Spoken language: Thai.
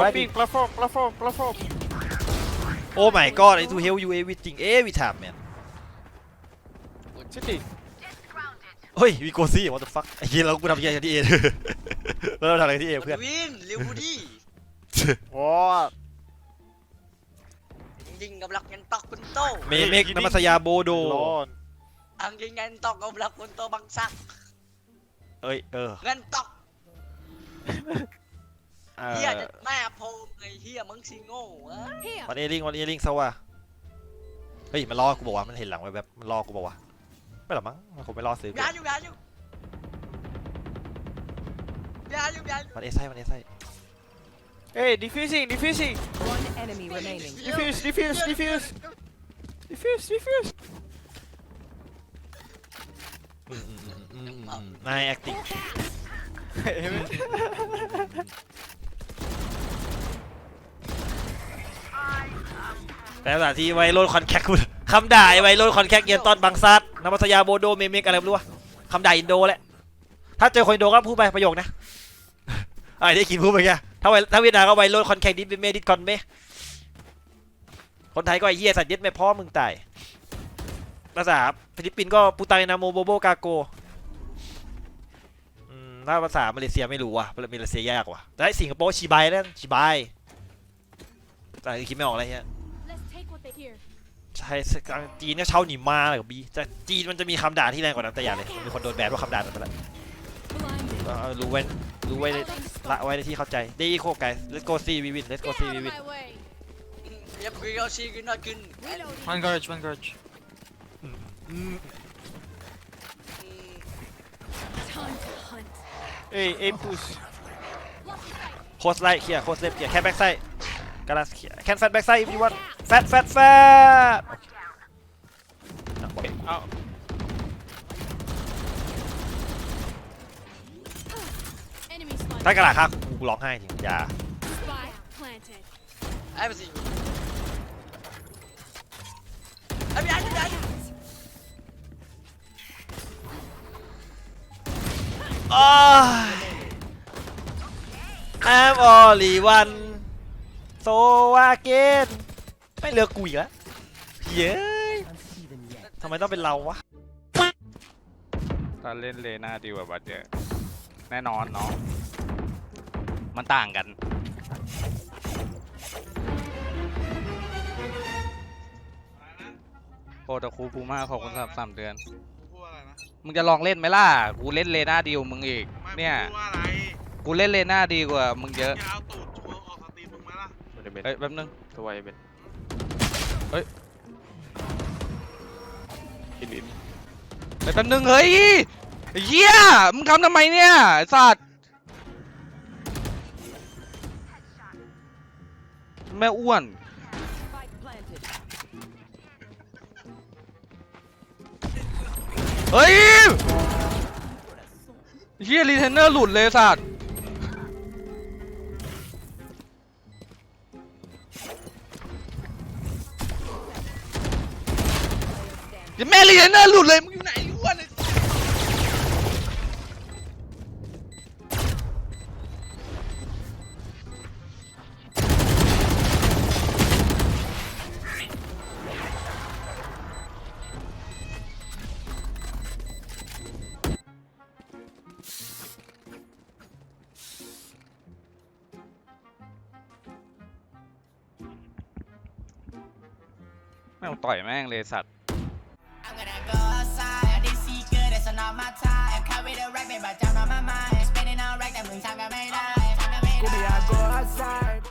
Hopping, platform, platform, platform. Oh my god I do help you everything every time man City. เฮ้ยวีโกซี่ what the fuck ไอ้เหี้ยเรากูทำยังไงที่เอแล้วเราทำอะไรที่เอเพื่อนวินเร็วดิ What? ยิงกับลักยันตอกคุณโตเมเมกนามัสยาโบโด Lon. อังยิงยันตอกกับลักคุณโตบังซักเอ้ยเออเงินตอก เอเฮียอจะแม่โพมไอ้เฮียมึงสิโง่เอ้ยวันเอลิงวันเอลิงซะว่ะเฮ้ยมันรอกูบอกว่ามันเห็นหลังไว้แบบมันรอกูบอกว่าไม่หรอกมั้งมันคงไม่รอซื้อกูยาอยู่ยาอยู่ยาอยู่ยาอยู่มันเอไซมันเอไซ Hey, defusing, defusing. One enemy remaining. Defuse, defuse, defuse. Defuse, defuse. อืมอืมอืมอืมอืมนาย acting แต่ภาษาที่ไวโรนคอนแคคคุณคำด่าไวโรนคอนแคคเยนตอนบังซัดนามัสยาโบโดเมเมกอะไรไม่รู้วะคำด่าอินโดแหละถ้าเจอคนอินโดก็พูดไปประโยคนะไอ้ได้กินพูดไปแค่ถ้าไวถ้าเวียดนามก็ไวโรนคอนแคคดิสเมดิสคอนเมคนไทยก็ไอ้เหี้ยสัตว์ยึดไม่พ่อมึงตายภาษาฟิลิปปินส์ก็ปูตายนาโมโบโบกาโกถ้าภาษามาเลเซียไม่รู้ว่ะมาเลเซียยากว่ะแต่ไอ้สิงคโปร์ชิบายนั่นชิบาย แต่คิดไม่ออกอะไรเงี้ย Let's take what they hear. ใช่กลางจีนเนี่ยเช่าหนีมาเลยกับบีแต่จีนมันจะมีคำด่าที่แรงกว่านั้นแต่อย่าเลยมีคนโดนแบนเพราะคำด่านั้นไปแล้ว Blinded. ก็เอารู้ไว้รู้ไว้ Out of ละ spot. ไว้ในที่เข้าใจได้โคกไก let's go see we win let's go Get see out we of win my way. ยับกินเอาชีกินนอนกิน Reloading. One garage, one garage. อืม Time to hunt. Hey, A push. Lucky sight. โคสไลท์เคลียร์โคสเล็บเคลียร์แค่แบ็กไซด์ กาลาสเคลียร์แคนแฟตแบ็กไซด์ if you want แฟตแฟตแฟต Okay, out. Enemy spotted. ถ้ากระดาษฆ่ากูร้องไห้จริงอย่า Spy planted. ไอ้ภาษีไอ้ยาอยู่ยาอยู่อ้าว I'm only one so again ไม่เหลือกูอีกแล้วเย้ยทำไมต้องเป็นเราวะถ้าเล่นเลน่าดีกว่าบัตเยอะแน่นอนเนาะมันต่างกัน โปรตะครูปูมาขอบคุณสำหรับสามเดือน พูดอะไรนะมึงจะลองเล่นไหมล่ะ กูเล่นเลน่าดีกว่ามึงอีก ไม่เนี่ย พูดว่าอะไรกูเล่นเลน่าดีกว่ามึงเยอะ อย่าเอาตู ล่ะเฮ้ยแป๊บนึงตัวไวเป็นเฮ้ยกินลิ้นเฮ้ยแป๊บนึงเฮ้ยไอ้เหี้ยมึงทำทำไมเนี่ยไอ้สัตว์แม่อ้วน Spike planted. เฮ้ยเฮียรีเทนเนอร์หลุดเลยสัตว์ เดี๋ยวแม่รีเทนเนอร์หลุดเลยมึงอยู่ไหนอ้วนไอ้สัสแม่งต่อยแม่งเลยสัตว์ the rack, baby, but down on my mind. Spinning on rack, that มึงทำกันไม่ได้ทำกันไม่ได้